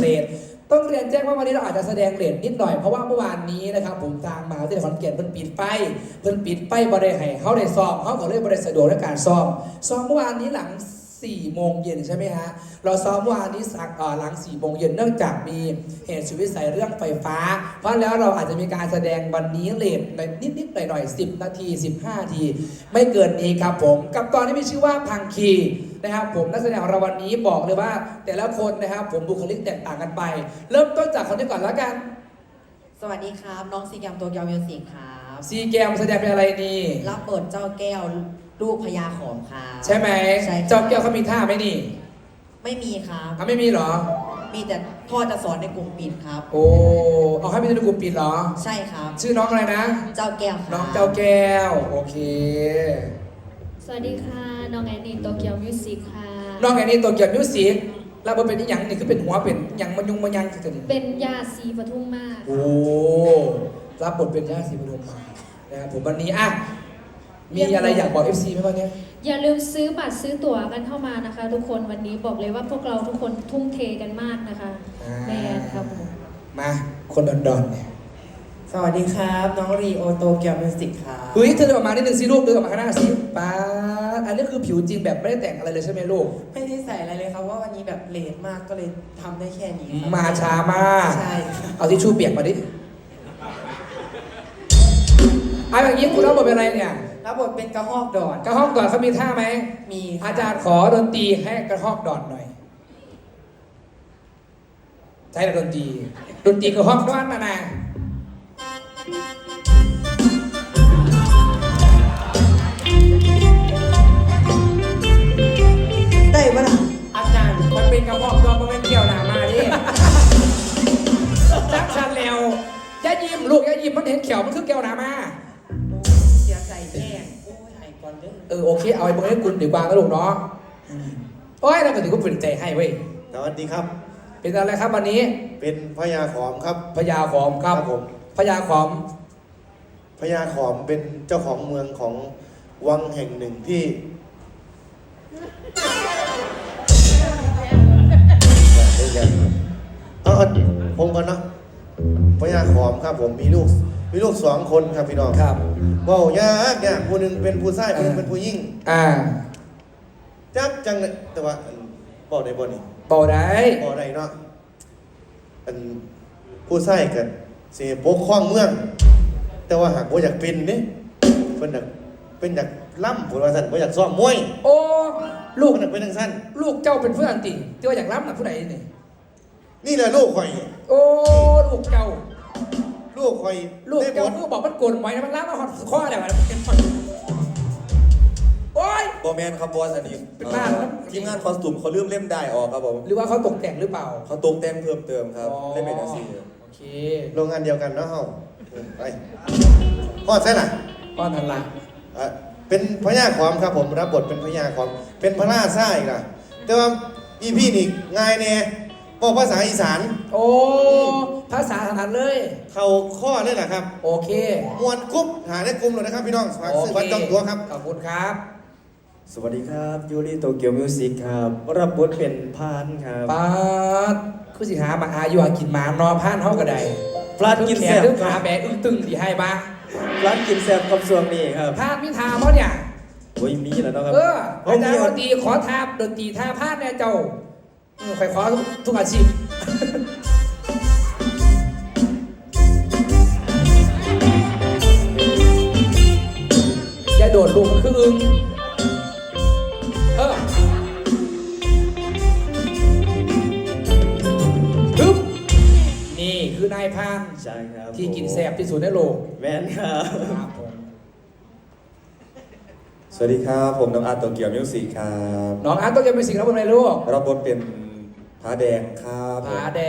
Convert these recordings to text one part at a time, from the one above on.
เลทต้องเรียนแจ้งว่าวันนี้เราอาจจะแสดงเลทนิดหน่อยเพราะว่าเมื่อวานนี้นะครับผมทางมหาวิทยาลัยขอนแก่นเพิ่นปิดไปเพิ่นปิดไปบริให้เขาได้ซ้อมเขาก็เลยบริสะดวกในการซ้อมซ้อมเมื่อวานนี้หลัง4โมงเย็นใช่ไหมฮะ เราซ้อมเมื่อวานนี้สักหลัง4โมงเย็นเนื่องจากมีเหตุชีวิตใส่เรื่องไฟฟ้า เพราะแล้วเราอาจจะมีการแสดงวันนี้เลทในนิดๆหน่อยๆ10 นาที 15นาที ไม่เกินนี้ครับผม กับตอนที่มีชื่อว่าพังคี นะครับผมนักแสดงของเราวันนี้บอกเลยว่า แต่ละคนนะครับผมบุคลิกแตกต่างกันไป เริ่มต้นจากคนนี้ก่อนแล้วกันสวัสดีครับ น้องซีแกมตัวเกียวมิวสิกครับซีแกมแสดงเป็นอะไรนี่รับบทเจ้าแก้วลูกพญาขอมครับใช่ไหมใช่ครับเจ้าแก้วเขามีท่าไหมนี่ไม่มีครับเขาไม่มีเหรอ มีแต่พ่อจะสอนในกลุ่มปิดครับ โอ้เอาให้เป็นในกลุ่มปิดเหรอ ใช่ครับ ชื่อน้องอะไรนะ เจ้าแก้วครับน้องเจ้าแก้ว โอเค สวัสดีค่ะ น้องแอนนี่โตเกียวมิวสิกค่ะ น้องไอ้นี่ตัวเกียรติมิวสิกแล้วมันเป็นอีหยังนี่คือเป็นหัวเป็นหยังมันยุงมันยังคือกันเป็นยาสีปทุมมาศโอ้รับบทเป็นย่าสีปทุมมานะครับผมวันนี้อะมีอะไรอยากบอก FC ไหมวันนี้อย่าลืมซื้อบัตรซื้อตั๋วกันเข้ามานะคะ ทุกคนวันนี้บอกเลยว่าพวกเราทุกคนทุ่มเทกันมากนะคะอ่าแมนครับผมมาคนดอนๆเนี่ย สวัสดีครับ น้องรีโอโตเกียวมิวสิกครับเฮ้ยเธอเดินออกมานิดนึงสิลูกเดินออกมาข้างหน้าสิป้าดอันนี้คือผิวจริงแบบไม่ได้แต่งอะไรเลยใช่ไหมลูก ไม่ได้ใส่อะไรเลยครับว่าวันนี้แบบเลทมากก็เลยทำได้แค่นี้ครับมาช้ามาก ใช่ครับเอาทิชชู่เปียกมาดิเอาอย่างนี้คุณรับบทเป็นอะไรเนี่ยรับบทเป็นกระหอกดอนกระห้องดอดเขามีท่าไหม มีคบอาจารย์ขอดนตรีให้กระห้องดอดหน่อย ใช้แต่ดนตรีดนตรีกระห้องดอดมานะ ได้ปะล่ะอาจารย์มันเป็นกระห้องดอดมันเป็นเกี่ยวหนามาดิจักชันแล้วอย่ายิ้มลูกอย่ายิ้มมันเห็นเขียวมันคือเกี่ยวหนามาเสียใจแย่งโอ้ยหายก่อนเด้อเออโอเคเอาไอ้พวกนี้กุลดีกว่านะลูกเนาะอืมโอ้ยเราก็ถือว่าเป็นใจให้เว้ยสวัสดีครับ เป็นอะไรครับวันนี้เป็นพญาขอมครับพญาขอมครับครับผมพ ญาขอม พญาขอมเป็นเจ้าของเมืองของวังแห่งหนึ่งที่เอาเอาผมก่อนเนาะพญาขอมครับผมมีลูก มีลูกสองคนครับพี่น้องครับเว้ายากยากผู้หนึ่งเป็นผู้ชายผู้หนึ่งเป็นผู้หญิงอ่าจักจังเลยแต่ว่าอันบอกได้บ่นี่เป่าได้บอกได้เนาะอันผู้ชายกัน เสียปกครองเมือง แต่ว่าหากว่าอยากเป็นเนี่ยเพิ่นอยากเป็นอยากล่ำผลว่าสั่นว่าอยากซ้อมมวยโอ้ลูกเพิ่นอยากเป็นทังสั้นลูกเจ้าเป็นเพื่อนติที่ว่าอยากรับนะผู้ใดนี่นี่แหละลูกข่อย โอ้ลูกเจ้า ลูกข่อยลูกได้บเจ้าทลูกบอกมันโกนไว้นะมันรับมาหอดข้ออะไรวะมันเป็นฝันโอ้ยบอแมนครับบอสอันนี้เป็นบ้าแล้วทีมงานคอสตูมเขาลืมเล่มได้ออกครับผมหรือว่าเขาตกแต่งหรือเปล่า เขาตกแต่งเพิ่มเติมครับอ๋อเล่นเป็นอาซีโอ เคโรงงานเดียวกันเนาะเฮาเออไปพ่อใช่น่ะก้อนทันละอะเป็นพญาขอมครับผมรับบทเป็นพญาขอมเป็นพระราชาอีกล่ะแต่ว่าอีพี่นี่ง่ายแน่บอกภาษาอีสานโอ้ภาษาถนัดเลย เข้าข้อเลยแหละครับ โอเคมวนกรุ๊ปหาได้กลุ่มเลยนะครับพี่น้องฝากโอซื้อเคบัตรจองตัวครับ ขอบคุณครับ สวัสดีครับยูริโตเกียวมิวสิกครับรับบทเป็นพานครับ ปาด คือสิหามาอาอยู่หากินหมานอนผ่านเฮาก็ได้พลาดกินแขแซ่นบหรือคขารับแบะอึ้งตึงที่ให้มาพลาดกินแซ่บกับส่วนนี้ครับพาดมิทาเพราะเนี่ยโอ้ยมีแล้วเนาะครับเออผอามจารมีย์ดนตรีขอทาบดนตรีท่าพาดแน่เจ้าเออใครขอทุกทุกอาชีพอย่าโดดลูกมันคืออึง อนายพรานใช่ครับที่กินแสบที่สุดในโลกแมนครับครับผมสวัสดีครับ ผมน้องอาร์ตโตเกียวมิวสิกครับน้องอาร์ตต้องจะเป็นสิ่งรับบนในลูกรับบทเป็นผาแดงครับผมผาแด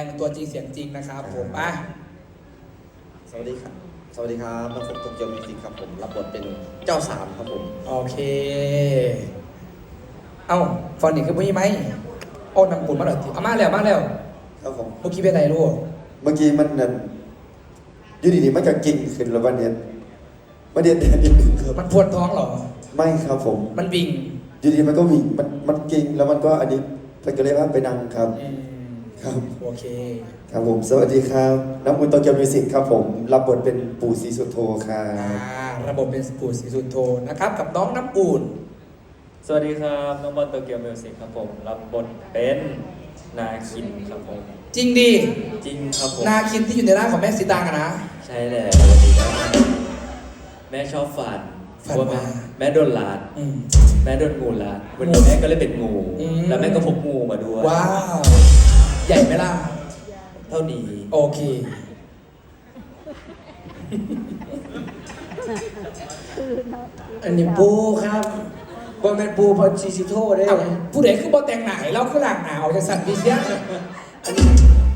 งตัวจริงเสียงจริงนะครับผมอะสวัสดีครับ สวัสดีครับน้องฝนโตเกียวมิวสิกครับผมรับบทเป็นเจ้าสามครับผมโอเค เอ้าฟอนนี่คือพี่ไหมโอ้นำปุ่นมาหน่อยสิเอามาแล้วมาแล้วครับผมเมื่อกี้เป็นไรลูก เมื่อกี้มันนั่นอยูดีๆมันก็กิ่งขึ้นแล้ววันเนี้ยวันเนี้ยนิดนึงครับมันพวนท้องเหรอ ไม่ครับผมมันวิ่งอยู่ดีๆมันก็วิ่งมันมันกิ่งแล้วมันก็อันนี้เพิ่นก็เลยว่าไปนั่งครับ อืมครับ โอเค ครับผมสวัสดีครับน้ำอุ่นโตเกียวมิวสิกครับผมรับบทเป็นปู่ศรีสุโธครัอ่าบระบบเป็นสปูสีสุนโทนะครับ กับน้องน้ำอุ่นสวัสดีครับ น้องบอลโตเกียวมิวสิกครับผม รับบทเป็นนาคินครับผม จริงดีจริงครับผม นาคินที่อยู่ในร้านของแม่สีตางอะนะ ใช่แล้วสวัสดีครับแม่ชอบฝันฝันว่าแม่ว่า แม่โดนลาด อืม แม่โดนงูลาดวันนี้แม่ก็เลยเป็นงู อืม แล้วแม่ก็พกงูมาด้วยว้าว ใหญ่ไหมล่ะ เท่านี้โอเค อันนี้ปูครับว่าเป็นปูพอชิชิโต้ได้เอ้าผู้ใดคือบอแต่งหนาให้เราคือหลังหนาออกจากสัตว์ดิเซีย นอันนี้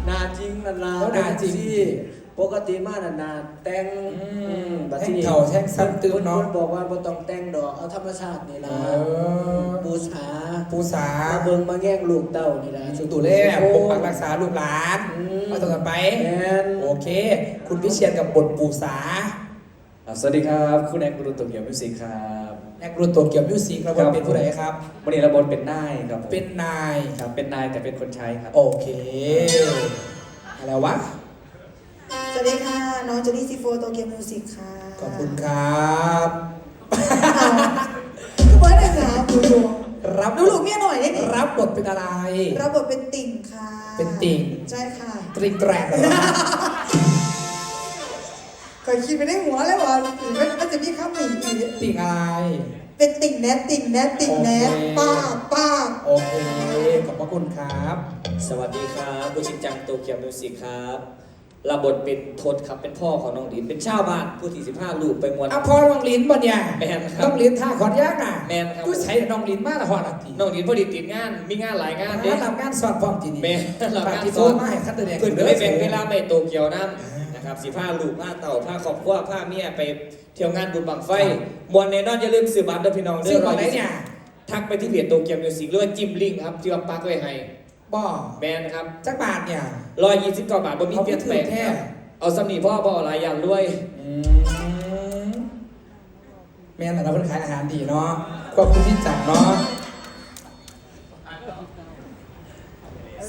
นาจริงนานาแล้วนาจริง ที่ปกติมานานาแต่งอืมบัดแท่ที่งนี่เข่าแท่งซ้ำตื้อเนาะ พิ่บอกว่าบ่ต้องแต่งดอกเอาธรรมชาตินี่เอล่ะอบูชาปูสามาเบิ่งมาแง่งลูกเต้านี่ล่ะ สุตุเล่ปกปักรักษาลูกหลานอืมมาต่อกันไป แม่น โอเค คุณพิเชียนกับบทปูสา อะสวัสดีครับ คุณแอกรุโตเกียวมิวสิกครับแอ กรุ่นตัวเกี่ยวมิวสิกเราครับเป็นผู้ใดครับ วันนี้รับบทเป็นนายครับผมเป็นนายครับ เป็นนายแต่เป็นคนใช้ครับ โอเค อะไรวะ สวัสดีค่ะ น้องเจนี่ซีโฟโตเกียวมิวสิกค่ะ ขอบคุณครับคือเบิร์ดเลยค่ะดูดูรับดูลูกเมียหน่อยได้ดิรับบทเป็นอะไร รับบทเป็นติ่งค่ะ เป็นติ่ง ใช่ค่ะ ตริงแตรก เหรอเคยคิดไปในหัวเลยว่าหรือว่ามันจะมีคำหนึ่งอีกติ่งอะไร เป็นติ่งแนทติ่งแนทติ่งแนทโอเคป้าบป้าบโอเค ขอบพระคุณครับ สวัสดีครับบุชินจังโตเกียวมิวสิกครับรับบทเป็นทศครับเป็นพ่อของน้องดินเป็นชาวบ้านผู้ที่15ลูกไปมวนอะพอน้องลิ้นบ่เนี่ยแม่นครับน้องลิ้นท่าขอนยากอะแม่นครับกูใช้น้องลิ้นมากละหอดอะทีน้องดินพอดีติดงานมีงานหลายงานเด้ถ้าทำงานสอดพร้อมทีนี้แม่รับฝากงานที่สโซอนนมาให้คัดตัวเองเพื่อนก็เลยเป็นเวลาไปโตเกียวน้ำ นะครับสิผ้าลูกผ้าเต่าผ้าครอบครัวผ้าเมียไปเที่ยวงานบุญบังไฟมวนแน่นอนอย่าลืมซื้อบัตรเด้อพี่น้องเด้ซึ่งอวันไหนเนี่ยทักไปที่เพจโตเกียวมิวสิกหรือว่าจิ้มลิงก์ครับที่ว่าปักไว้ให้บ่แมนครับจักบาทเนี่ยร้อยยี่สิบเก้าบาทบ่มีเอาเปลี่ยนแปลงแท้ครับเอาสำนีพ่อบ่หลายอย่างด้วยอืมแม่นแต่เราเป็นขายอาหารดีเนาะขอบคุณที่จัดเนาะ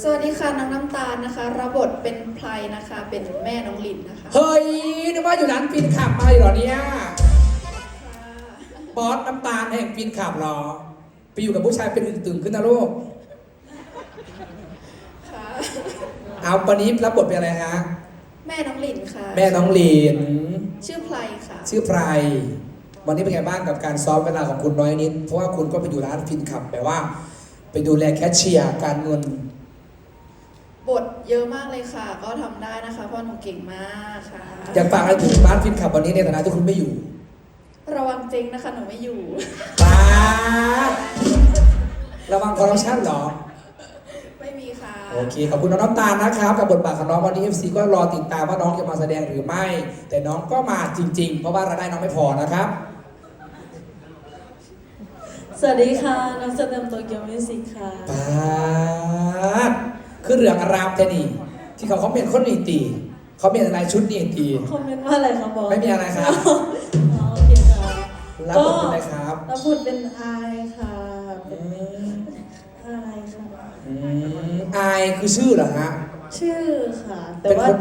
สวัสดีค่ะน้องน้ำตาลนะคะรับบทเป็นไพรนะคะ เป็นแม่น้องลินนะคะเฮ้ยนึกว่าอยู่ร้านปีนขับมาอยู่เหรอเนี่ยบอสน้ำตาลแห่งปีนขับเหรอ ไปอยู่กับผู้ชายเป็นอึ่งตึงขึ้นนะลูกค่ะเอาวันนี้รับบทเป็นอะไรฮะแม่น้องลินค่ะ แม่น้องลีนชื่อไพรค่ะ ชื่อไพรวันนี้เป็นไงบ้างกับการซ้อมเวลาของคุณน้อยนิด เพราะว่าคุณก็ไปอยู่ร้านฟินขับแปลว่า ไปดูแลแคชเชียร์การเงิน บทเยอะมากเลยค่ะ ก็ทำได้นะคะเพราะหนูเก่งมากค่ะ อยากฝากอะไรถึงร้านฟินขับวันนี้ในฐานะที่คุณไม่อยู่ระวังเจ๊งนะคะหนูไม่อยู่ ป้าดระวังคอร์รัปชันเหรอ ไม่มีค่ะ โอเค ขอบคุณน้องน้ำตาลนะครับ กับบทบาทของน้องวันนี้ FC ก็รอติดตามว่าน้องจะมาแสดงหรือไม่ แต่น้องก็มาจริง ๆ เพราะว่ารายได้น้องไม่พอนะครับ สวัสดีค่ะ น้องสแตมป์โตเกียวมิวสิกค่ะป้าด คือเรื่องอารามแค่นี้ที่เขาคอมเมนต์คนนี้ตีเขาเมนต์อะไรชุดนี้ตีคอมเมนต์ว่าอะไรครับบอสไม่มีอะไรครับอ๋อโอเคค่ะรับบทเป็นอะไรครับรับบทเป็นอายค่ะเป็อืนมอายค่ะอืมอายคือชื่อเหรอฮะชื่อค่ะ แต่เป็นว่าคน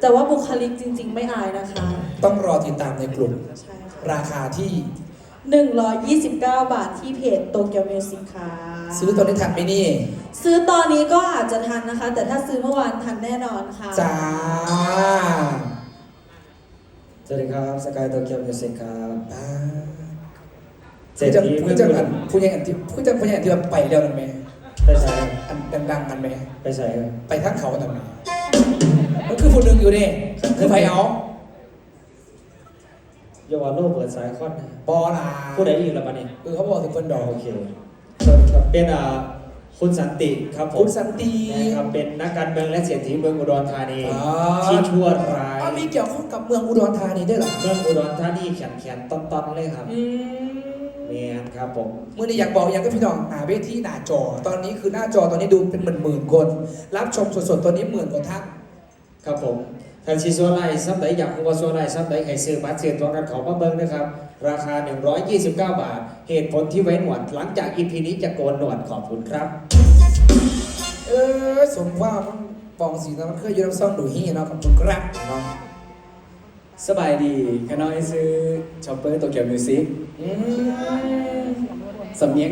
แต่ว่าบุคลิกจริง ๆ ไม่อายนะคะ ต้องรอติดตามในกลุ่มใช่ค่ะราคาที่ 129 บาทที่เพจโตเกียวมิวสิกค่ะ ซื้อตัวนี้ทันไหมนี่ซื้อตอนนี้ก็อาจจะทันนะคะ แต่ถ้าซื้อเมื่อวานทันแน่นอนค่ะ จ้าสวัสดีครับสกายโตเกียวมิวสิกครับป้าเศรษผู้ฐีจังเมืองผู้จังอันผู้ยังอันที่ผู้จังผู้ยังอันที่ว่าไปเร็วนั่นไหมไปใส่อันดังๆกันไหมไปใส่ไปทั้งเขากันไหมมันคือผู้หนึ่งอยู่นี่คือไพเอายาวาโลเปิดสายคอนบอลาผู้ใดอีกแล้วปะนี่เออเขาบอกถึงคนดอกโอเคสวัสดี ครับเป็นอ่าคุณสันติครับผมคุณสันตินะครับเป็นนักการเมืองและเศรษฐีเมืองอุดรธานีอ๋อที่ชั่วร้ายอ้าวมีเกี่ยวข้องกับเมืองอุดรธานีด้วยเหรอเมืองอุดรธานีแขนแขนต้นต้นๆเลยครับอืมเมียนครับผมมื่อนี้อยากบอกอย่างก็พี่น้องหาเวทีหน้าจอ ตอนนี้คือหน้าจอตอนนี้ดูเป็นหมื่นหมื่นๆคน รับชมสดๆตอนนี้หมื่นกว่าท่านครับผมทันชีซัวไลซับไดอยากรู้ว่าซัวไลซับไดให้ซื้อบัตรเสียตัวกันเขามาเบิ้งนะครับ ราคา 129 บาท เหตุผลที่ไว้หนวด หลังจากอีพีนี้จะโกนหนวดขอบคุณครับ เออสมว่ามันปองสีน้ำมันเคยอยูน้ำซ่องดูฮี่เนาะขอบคุณครับเนาะสบายดีข้าน้อยซื้อช็อปเปอร์โตเกียวมิวสิกอืมสำเนียง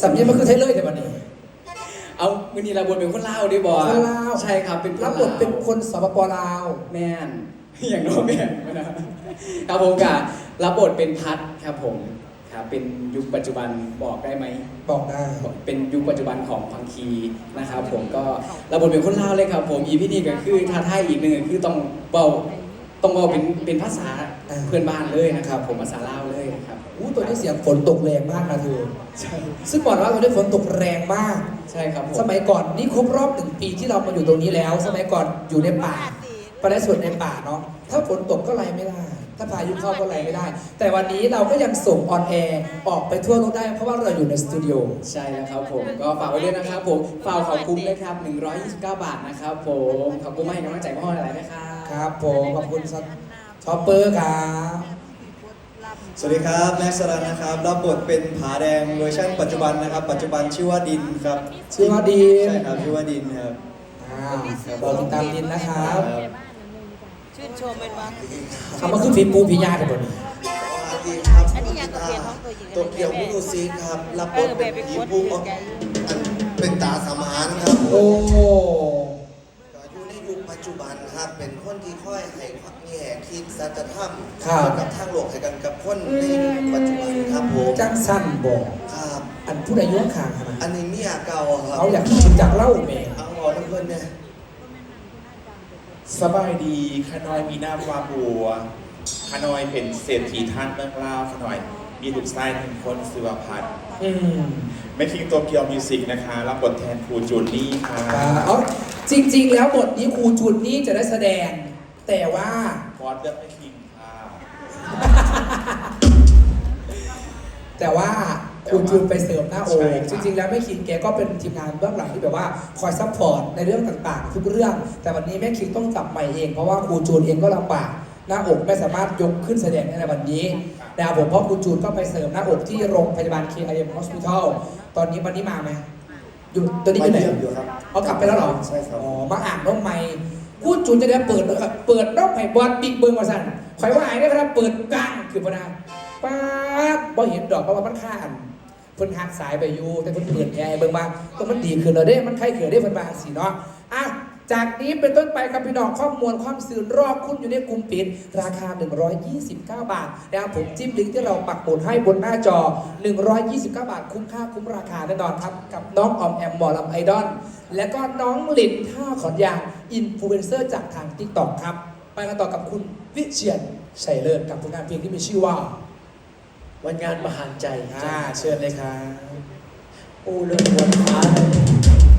สำเนียงมันคือไทยเลยแต่วันนี้ เอามือนี้เราบทเป็นคนลาวด้วยบอคนลาว ใช่ครับเป็นคนรัลาบว บทเป็นคนสปปลาว แม่น อย่างน้อยแม่นนะครับผมกับ รับบทเป็นพัดครับผมครับเป็นยุคปัจจุบันบอกได้ไหม บอกได้ เป็นยุคปัจจุบันของพังคีนะครับผมก็รับบทเป็นคนลาวเลยครับผมอีพีนี้ก็คือท้าทายอีกหนึ่งก็คือต้องเบาต้องเบาเป็นเป็นภาษาเพื่อนบ้านเลยนะครับ ผมภาษาลาวเลยครับอู้ตัวนี้เสียงฝนตกแรงมากนะเธอซึ่งบอกว่าตัวนี้ฝนตกแรงมาก ใช่ครับผมสมัยก่อนนี่ครบรอบหนึ่งปีที่เรามาอยู่ตรงนี้แล้ว สมัยก่อนอยู่ในป่าปลายส่วนในป่าเนาะถ้าฝนตกก็ไล่ไม่ได้ ถ้าพายุเข้าก็ไล่ไม่ได้ แต่วันนี้เราก็ยังส่งออนแอร์ออกไปทั่วโลกได้ เพราะว่าเราอยู่ในสตูดิโอใช่แล้วครับผมก็ฝากไว้ด้วยนะครับผมฝากขอบคุณนะครับ 129 บาทนะครับผมขอบคุณมากให้กำลังใจพ่อหลายๆนะครับครับผมขอบคุณช็อปเปอร์ครับสวัสดีครับแม็กซ์สรันนะครับรับบทเป็นผาแดงเวอร์ชันปัจจุบันนะครับ ปัจจุบันชื่อว่าดินครับชื่อว่าดีนใช่ครับชื่อว่าดินครับอ่าเราติดตามดินนะครับ ชื่นชมเป็นว่าคำว่าคือฝีปูผียาแต่บนนี้สวัสดีครับอันนี้ยังกับเปลี่ยนห้องตัวหญิงโตเกียวมิวสิกครับ รับบทเป็นผีผู้อันเป็นตาสมานครับโอ้ก็อยู่ในยุคปัจจุบันครับ เป็นคนที่ค่อยให้ความแง่คิดสัจธรรมครับเกี่ยวกับทางโลกให้กันกับคนในยุคปัจจุบันครับผมจังสั้นบอกครับอันผู้ใดอยุ่งขางขนาดอันนี้เมียเก่าครับเขาอยากกินจากเหล้าแม่เอาหมอน้ำเพื่อนเนี่ย สบายดีขนอยมีหน้าว่าบัวขนอยเป็นเศรษฐีท่านเมืองลาวขนอย มีลูกชายหนึ่งคนสือว่าพัดอืมแม่คิงโตเกียวมิวสิกนะคะรับบทแทนครูจูนนี่ค่ะ อ่าเอาจริง ๆ แล้วบทนี้ครูจุนนี่จะได้แสดง แต่ว่าบอสเลือกแม่คิงค่ะ แต่ว่า ครูจุนไปเสริมหน้าโอกจริงๆ แล้วแม่คิงแกก็เป็นทีมงานเบื้องหลังที่แบบว่าคอยซัพพอร์ตในเรื่องต่างๆ ทุกเรื่อง แต่วันนี้แม่คิงต้องจับใหม่เอง เพราะว่าครูจูนเองก็ลำบาก หน้าอกไม่สามารถยกขึ้นแสดงได้ในวันนี้นะครับผมเพราะครูจูนก็ไปเสริมหน้าอกที่โรงพยาบาล KIM Hospital ตอนนี้วันนี้มาไหมอยู่ตอนนี้อยู่ไหน มาเยี่ยมอยู่ครับเอากลับไปแล้วเหรอใช่ครับ อ๋อ มาอ่านน้องใหม่พูดจุนจะได้เปิดแล้วครับเปิดน้องใหม่บอลบิ๊กเบิ้งมาสั่นข่อยว่าไอ้ได้ครับเปิดกลางคือพนาป๊าบบ่เห็นดอกเพราะว่ามันข้าน เพิ่นหักสายไปอยู่แต่เพิ่นเปิดแอร์ให้เบิ่งมาก็มันดีขึ้นแล้วเด้ มันใครเกิดได้เพิ่นบางสีเนาะอะจากนี้เป็นต้นไปครับพี่น้องข้อมูลความสื่อรอบคุณอยู่ในกลุ่มปิดราคา 129 บาทนะครับผมจิ้มลิงก์ที่เราปักหมุดให้บนหน้าจอ 129 บาท คุ้มค่าคุ้มราคาแน่นอนครับกับน้องออมแอมหมอลำไอดอลและก็น้องหลินท่าขอนยางอินฟลูเอนเซอร์จากทาง t ิ k t o k ครับ ไปกันต่อกับคุณวิเชียนชัยเลิศกับผลงานเพลงที่มีชื่อว่า วันงานมหันต์ใจอ่าเชิญเลยครับ ปูเรื่องวันฟ้า